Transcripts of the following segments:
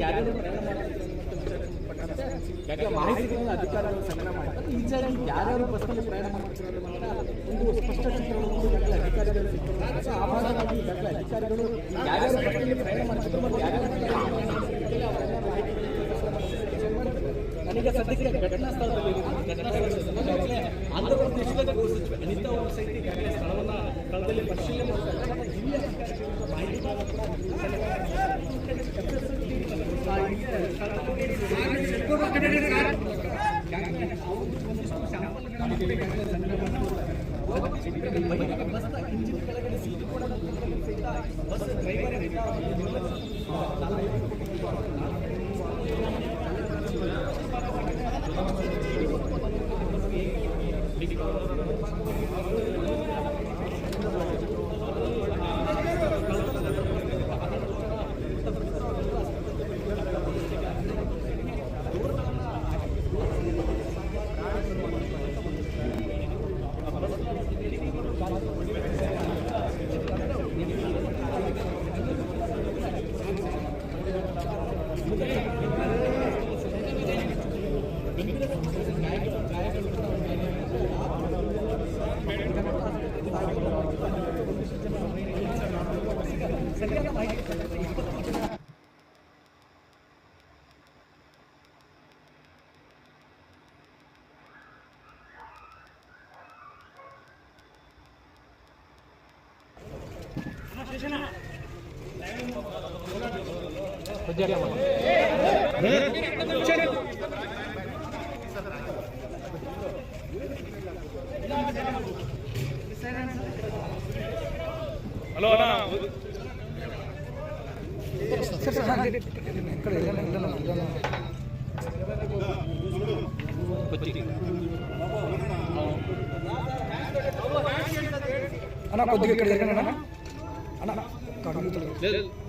ಯಾರ್ಯಾರು ಪ್ರಯಾಣ ಅಧಿಕಾರಿಗಳು ಸಂಗ್ರಹ ಯಾರ್ಯಾರು ಪ್ರಯಾಣ ಒಂದು ಸ್ಪಷ್ಟ ಚಿತ್ರವನ್ನು ಅಧಿಕಾರಿಗಳು ಸಿಕ್ಕಿದ್ದಾರೆ. ಸೊ ಆ ಭಾಗವಾಗಿ ಈಗಾಗಲೇ ಅಧಿಕಾರಿಗಳು ಬಸ್ ಇಂಜಿನ್ ಕೆಳಗಡೆ ಸೀಟ್ ಕೂಡ ಬಸ್ ಡ್ರೈವರ್ 谢谢了。ಹಲೋ ಅಣ್ಣ ಸರ್ ಸರ್ ಹಾಗೆ ಕಡೆ ಇಲ್ಲ ಇಲ್ಲ ಇಲ್ಲ ಅಣ್ಣ ಕೊದ್ದಿಗೆ ಕಡೆ ಅಣ್ಣ ಅಣ್ಣ कड़म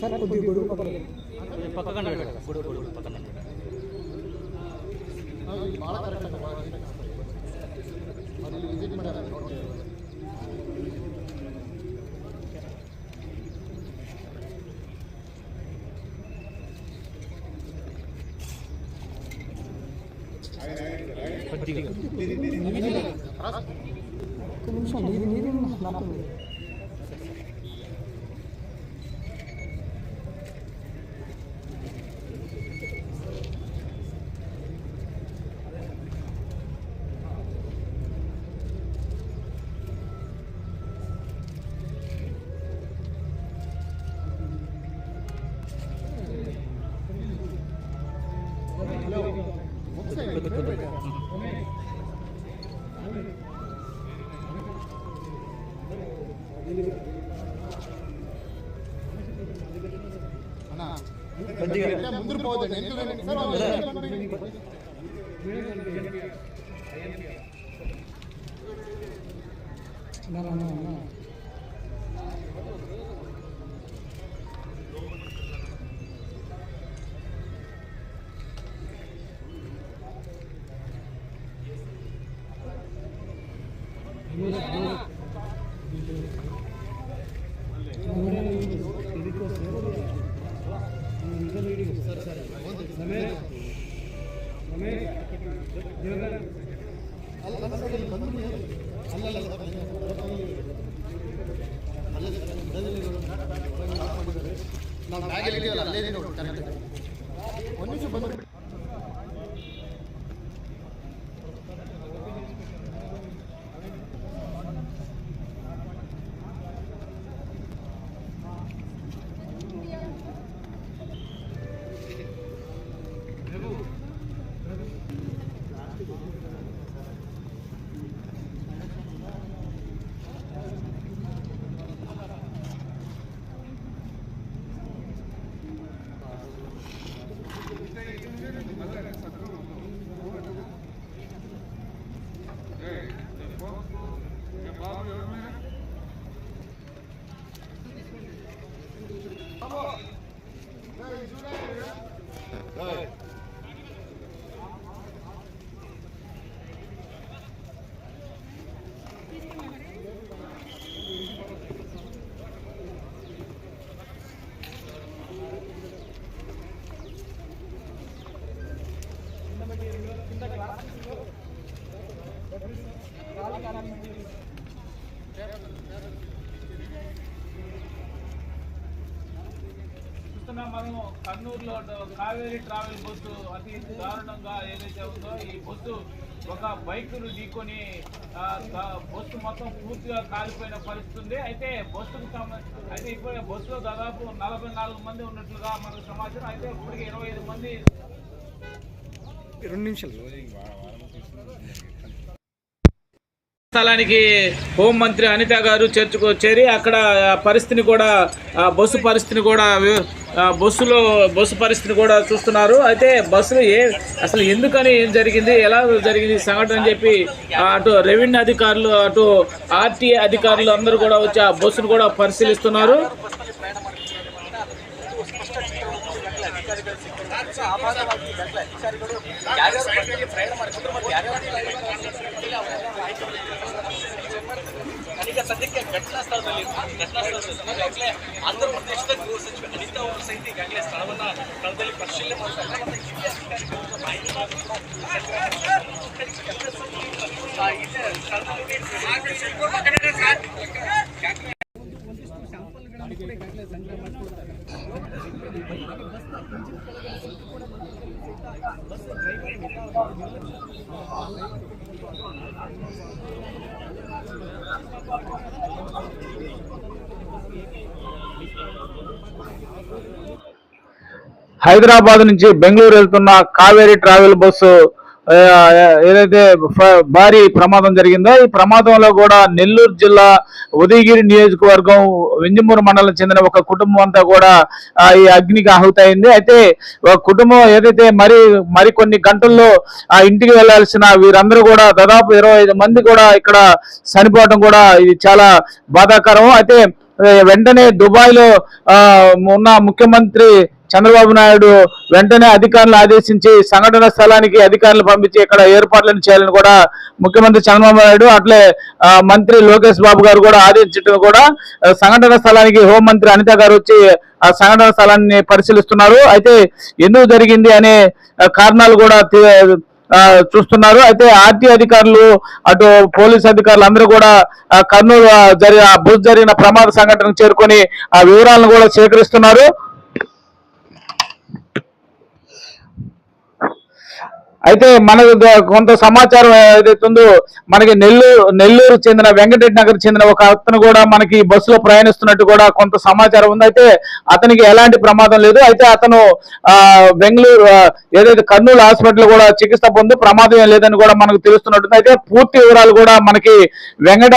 సార్ కొద్దిగా గొడుగు పక్కన పక్కన గొడుగు గొడుగు పక్కన కొద్దిగా ఒక్క నిమిషం నీరు నీరు నాకు ముందు పోదండి ನಾವು ಬ್ಯಾಗಲ್ಲಿ ಇದೆಯಲ್ಲ ಅಲ್ಲೇ ಇದೆ Var mı yorum మనం కర్నూలులో కావేరీ ట్రావెల్ బస్సు అతి దారుణంగా ఏదైతే ఉందో ఈ బస్సు ఒక బైకును ఢీకొని బస్సు మొత్తం పూర్తిగా కాలిపోయిన పరిస్థితి ఉంది. అయితే బస్సుకు సంబంధించి అయితే ఇప్పుడు బస్సులో దాదాపు నలభై నాలుగు మంది ఉన్నట్లుగా మనకు సమాచారం. అయితే ఇప్పటికి ఇరవై ఐదు మంది రెండు నిమిషాలు. స్థలానికి హోంమంత్రి అనిత గారు చర్చకు చేరి అక్కడ పరిస్థితిని కూడా బస్సు పరిస్థితిని కూడా బస్సులో బస్సు పరిస్థితిని కూడా చూస్తున్నారు అయితే బస్సులు ఏ అసలు ఎందుకని ఏం జరిగింది ఎలా జరిగింది సంఘటన అని చెప్పి అటు రెవెన్యూ అధికారులు అటు ఆర్టీఏ అధికారులు అందరూ కూడా వచ్చి ఆ బస్సును కూడా పరిశీలిస్తున్నారు ಈಗ ಸದ್ಯಕ್ಕೆ ಘಟನಾ ಸ್ಥಳದಲ್ಲಿ ಘಟನಾ ಸ್ಥಳದಲ್ಲಿ ಈಗಾಗಲೇ ಆಂಧ್ರ ಪ್ರದೇಶದ ಗೃಹ ಸಚಿವ ಅನಿತಾ ಅವರು ಸಹಿತ ಈಗಾಗಲೇ ಸ್ಥಳವನ್ನು ಸ್ಥಳದಲ್ಲಿ ಪರಿಶೀಲನೆ ಮಾಡ್ತಾರೆ ಮತ್ತೆ ಮಾಹಿತಿ ಆ, హైదరాబాద్ నుంచి బెంగళూరు వెళ్తున్న కావేరీ ట్రావెల్ బస్సు ఏదైతే భారీ ప్రమాదం జరిగిందో ఈ ప్రమాదంలో కూడా నెల్లూరు జిల్లా ఉదయగిరి నియోజకవర్గం వింజమూరు మండలం చెందిన ఒక కుటుంబం అంతా కూడా ఈ అగ్నికి ఆహుతయింది. అయితే ఒక కుటుంబం ఏదైతే మరి మరి కొన్ని గంటల్లో ఆ ఇంటికి వెళ్ళాల్సిన వీరందరూ కూడా దాదాపు ఇరవై ఐదు మంది కూడా ఇక్కడ చనిపోవడం కూడా ఇది చాలా బాధాకరం. అయితే వెంటనే దుబాయ్లో ఉన్న ముఖ్యమంత్రి చంద్రబాబు నాయుడు వెంటనే అధికారులు ఆదేశించి సంఘటన స్థలానికి అధికారులు పంపించి ఇక్కడ ఏర్పాట్లను చేయాలని కూడా ముఖ్యమంత్రి చంద్రబాబు నాయుడు అట్లే మంత్రి లోకేష్ బాబు గారు కూడా ఆదేశించడం కూడా సంఘటన స్థలానికి హోంమంత్రి అనిత గారు వచ్చి ఆ సంఘటన స్థలాన్ని పరిశీలిస్తున్నారు. అయితే ఎందుకు జరిగింది అనే కారణాలు కూడా చూస్తున్నారు. అయితే ఆర్టీ అధికారులు అటు పోలీస్ అధికారులు అందరూ కూడా కర్నూలు జరిగిన జరి జరిగిన ప్రమాద సంఘటనకు చేరుకొని ఆ వివరాలను కూడా సేకరిస్తున్నారు. అయితే మనకు కొంత సమాచారం ఏదైతే ఉందో మనకి నెల్లూరు నెల్లూరు చెందిన వెంకటరెడ్డి నగర్ చెందిన ఒక అతను కూడా మనకి బస్సులో ప్రయాణిస్తున్నట్టు కూడా కొంత సమాచారం ఉంది. అయితే అతనికి ఎలాంటి ప్రమాదం లేదు. అయితే అతను ఆ బెంగళూరు ఏదైతే కర్నూలు హాస్పిటల్ కూడా చికిత్స పొంది ప్రమాదం లేదని కూడా మనకు తెలుస్తున్నట్టుంది అయితే పూర్తి వివరాలు కూడా మనకి వెంకట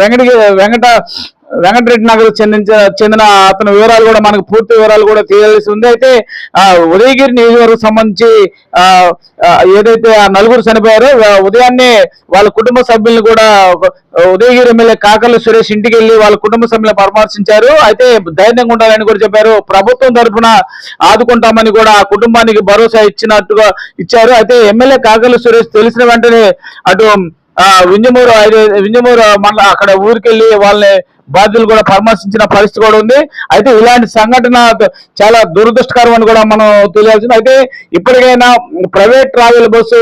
వెంకట వెంకట వెంకటరెడ్డి నగర్ చెందించ చెందిన అతని వివరాలు కూడా మనకు పూర్తి వివరాలు కూడా తెలియాల్సి ఉంది. అయితే ఉదయగిరి నియోజకవర్గం సంబంధించి ఏదైతే ఆ నలుగురు చనిపోయారో ఉదయాన్నే వాళ్ళ కుటుంబ సభ్యులను కూడా ఉదయగిరి ఎమ్మెల్యే కాకర్ల సురేష్ ఇంటికి వెళ్ళి వాళ్ళ కుటుంబ సభ్యులను పరామర్శించారు. అయితే ధైర్యంగా ఉండాలని కూడా చెప్పారు. ప్రభుత్వం తరఫున ఆదుకుంటామని కూడా ఆ కుటుంబానికి భరోసా ఇచ్చినట్టుగా ఇచ్చారు. అయితే ఎమ్మెల్యే కాకర్ల సురేష్ తెలిసిన వెంటనే అటు ఆ వింజమూరు ఐదు- వింజమూరు మళ్ళీ అక్కడ ఊరికెళ్ళి వాళ్ళని బాధ్యులు కూడా పరామర్శించిన పరిస్థితి కూడా ఉంది. అయితే ఇలాంటి సంఘటన చాలా దురదృష్టకరం అని కూడా మనం తెలియాల్సింది. అయితే ఇప్పటికైనా ప్రైవేట్ ట్రావెల్ బస్సు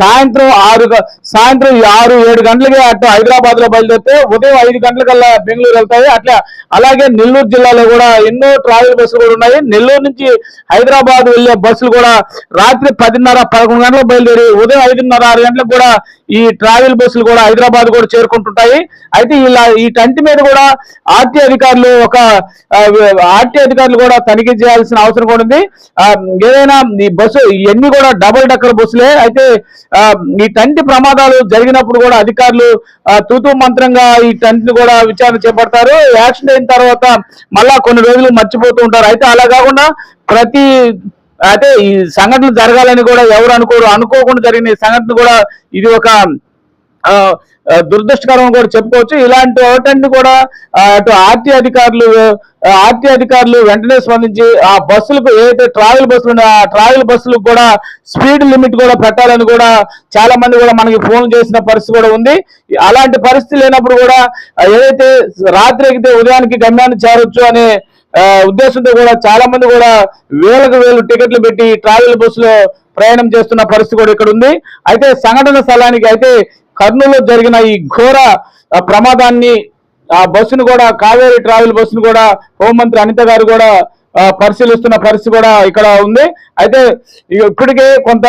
సాయంత్రం ఆరు గ- సాయంత్రం ఆరు ఏడు గంటలకి అటు హైదరాబాద్లో బయలుదేరితే ఉదయం ఐదు గంటలకల్లా బెంగళూరు వెళ్తాయి. అట్లా అలాగే నెల్లూరు జిల్లాలో కూడా ఎన్నో ట్రావెల్ బస్సులు కూడా ఉన్నాయి. నెల్లూరు నుంచి హైదరాబాద్ వెళ్ళే బస్సులు కూడా రాత్రి పదిన్నర పదకొండు గంటలకు బయలుదేరి ఉదయం ఐదున్నర ఆరు గంటలకు కూడా ఈ ట్రావెల్ బస్సులు కూడా హైదరాబాద్ కూడా చేరుకుంటుంటాయి. అయితే ఇలా ఈ టంటి మీద కూడా ఆర్టీ అధికారులు ఒక ఆర్టీ అధికారులు కూడా తనిఖీ చేయాల్సిన అవసరం కూడా ఉంది. ఏదైనా ఈ బస్సు ఇవన్నీ కూడా డబుల్ డక్కర్ బస్సులే. అయితే ఈ టంటి ప్రమాదాలు జరిగినప్పుడు కూడా అధికారులు తూతూ మంత్రంగా ఈ టంటిని కూడా విచారణ చేపడతారు. యాక్సిడెంట్ అయిన తర్వాత మళ్ళా కొన్ని రోజులు మర్చిపోతూ ఉంటారు. అయితే అలా కాకుండా ప్రతి అయితే ఈ సంఘటనలు జరగాలని కూడా ఎవరు అనుకోరు. అనుకోకుండా జరిగిన సంఘటన కూడా ఇది ఒక దురదృష్టకరం కూడా చెప్పుకోవచ్చు. ఇలాంటి ఒకటన్ని కూడా అటు ఆర్టీ అధికారులు ఆర్టీ అధికారులు వెంటనే స్పందించి ఆ బస్సులకు ఏదైతే ట్రావెల్ బస్సులు ఉన్నాయో ఆ ట్రావెల్ బస్సులకు కూడా స్పీడ్ లిమిట్ కూడా పెట్టాలని కూడా చాలా మంది కూడా మనకి ఫోన్ చేసిన పరిస్థితి కూడా ఉంది. అలాంటి పరిస్థితి లేనప్పుడు కూడా ఏదైతే రాత్రి ఎగితే ఉదయానికి గమ్యాన్ని చేరొచ్చు అనే ఉద్దేశంతో కూడా చాలా మంది కూడా వేలకు వేలు టికెట్లు పెట్టి ట్రావెల్ బస్సులో ప్రయాణం చేస్తున్న పరిస్థితి కూడా ఇక్కడ ఉంది. అయితే సంఘటన స్థలానికి అయితే కర్నూలులో జరిగిన ఈ ఘోర ప్రమాదాన్ని ఆ బస్సును కూడా కావేరీ ట్రావెల్ బస్సును కూడా హోంమంత్రి అనిత గారు కూడా పరిశీలిస్తున్న పరిస్థితి కూడా ఇక్కడ ఉంది. అయితే ఇప్పటికే కొంత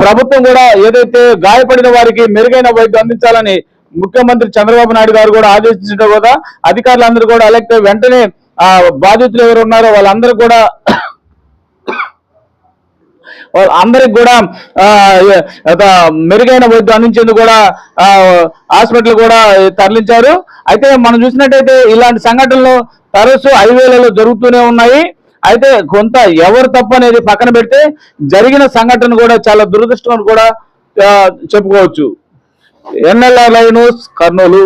ప్రభుత్వం కూడా ఏదైతే గాయపడిన వారికి మెరుగైన వైద్యం అందించాలని ముఖ్యమంత్రి చంద్రబాబు నాయుడు గారు కూడా ఆదేశించడం కూడా అధికారులందరూ కూడా అలాగే వెంటనే ఆ బాధితులు ఎవరు ఉన్నారో వాళ్ళందరూ కూడా అందరికి కూడా మెరుగైన వైద్యం అందించేందుకు కూడా హాస్పిటల్ కూడా తరలించారు. అయితే మనం చూసినట్టయితే ఇలాంటి సంఘటనలు తరచు హైవేలలో జరుగుతూనే ఉన్నాయి. అయితే కొంత ఎవరు తప్పు అనేది పక్కన పెడితే జరిగిన సంఘటన కూడా చాలా దురదృష్టం అని కూడా చెప్పుకోవచ్చు. NLR live news Kurnool.